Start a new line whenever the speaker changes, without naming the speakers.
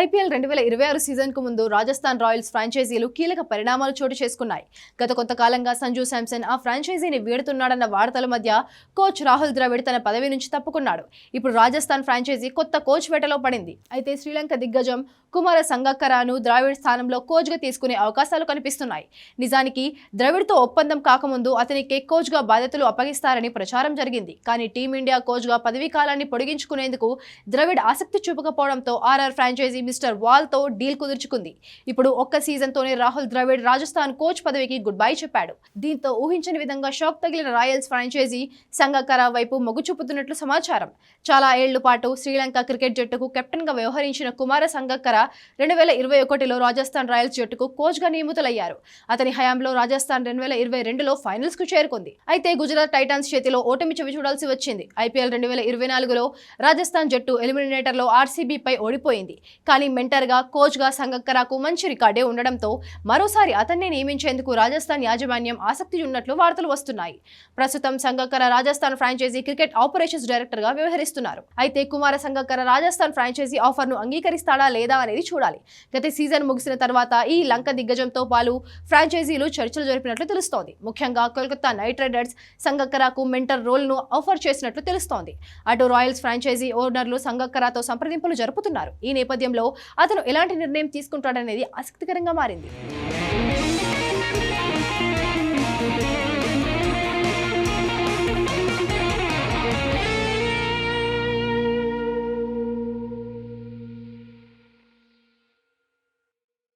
IPL రెండు వేల ఇరవై ఆరు సీజన్కు ముందు రాజస్థాన్ రాయల్స్ ఫ్రాంచైజీలు కీలక పరిణామాలు చోటు చేసుకున్నాయి. గత కొంతకాలంగా సంజు శాంసన్ ఆ ఫ్రాంచైజీని వీడుతున్నాడన్న వార్తల మధ్య కోచ్ రాహుల్ ద్రవిడ్ తన పదవి నుంచి తప్పుకున్నాడు. ఇప్పుడు రాజస్థాన్ ఫ్రాంచైజీ కొత్త కోచ్ వేటలో పడింది. అయితే శ్రీలంక దిగ్గజం కుమార సంగక్కరాను ద్రావిడ్ స్థానంలో కోచ్గా తీసుకునే అవకాశాలు కనిపిస్తున్నాయి. నిజానికి ద్రవిడ్తో ఒప్పందం కాకముందు అతనికి కోచ్గా బాధ్యతలు అప్పగిస్తారని ప్రచారం జరిగింది. కానీ టీమిండియా కోచ్గా పదవీ కాలాన్ని పొడిగించుకునేందుకు ద్రవిడ్ ఆసక్తి చూపకపోవడంతో ఆర్ఆర్ ఫ్రాంచైజీ మిస్టర్ వాల్తో డీల్ కుదుర్చుకుంది. ఇప్పుడు ఒక్క సీజన్తోనే రాహుల్ ద్రవిడ్ రాజస్థాన్ కోచ్ పదవికి గుడ్ బై చెప్పాడు. దీంతో ఊహించని విధంగా షాక్ తగిలిన రాయల్స్ ఫ్రాంచైజీ సంగకర వైపు మొగ్గు చూపుతున్నట్లు సమాచారం. చాలా ఏళ్ళ పాటు శ్రీలంక క్రికెట్ జట్టుకు కెప్టెన్గా వ్యవహరించిన కుమార సంగక్కర రెండు వేల ఇరవై ఒకటిలో రాజస్థాన్ రాయల్స్ జట్టుకు కోచ్గా నియమితులయ్యారు. అతని హయాంలో రాజస్థాన్ రెండు వేల ఇరవై రెండులో ఫైనల్స్కు చేరుకుంది. అయితే గుజరాత్ టైటాన్స్ చేతిలో ఓటమి చవి చూడాల్సి వచ్చింది. ఐపీఎల్ రెండు వేల ఇరవై నాలుగులో రాజస్థాన్ జట్టు ఎలిమినేటర్లో ఆర్సీబీపై ఓడిపోయింది. కానీ మెంటర్గా కోచ్గా సంగక్కరాకు మంచి రికార్డే ఉండడంతో మరోసారి అతన్నే నియమించేందుకు రాజస్థాన్ యాజమాన్యం ఆసక్తి ఉన్నట్లు వార్తలు వస్తున్నాయి. ప్రస్తుతం Sangakkara Rajasthan franchise cricket operations డైరెక్టర్గా వ్యవహరిస్తున్నారు. అయితే కుమార సంగక్కర రాజస్థాన్ ఫ్రాంచైజీ ఆఫర్ను అంగీకరిస్తాడా లేదా అనేది చూడాలి. గత సీజన్ ముగిసిన తర్వాత ఈ లంక దిగ్గజంతో పాలు ఫ్రాంచైజీలు చర్చలు జరిపినట్లు తెలుస్తోంది. ముఖ్యంగా కోల్కతా నైట్ రైడర్స్ సంగక్కరకు మెంటర్ రోల్ను ఆఫర్ చేసినట్లు తెలుస్తోంది. అటు రాయల్స్ ఫ్రాంచైజీ ఓనర్లు సంగక్కరతో సంప్రదింపులు జరుపుతున్నారు. ఈ నేపథ్యంలో అతను ఎలాంటి నిర్ణయం తీసుకుంటాడనేది ఆసక్తికరంగా మారింది.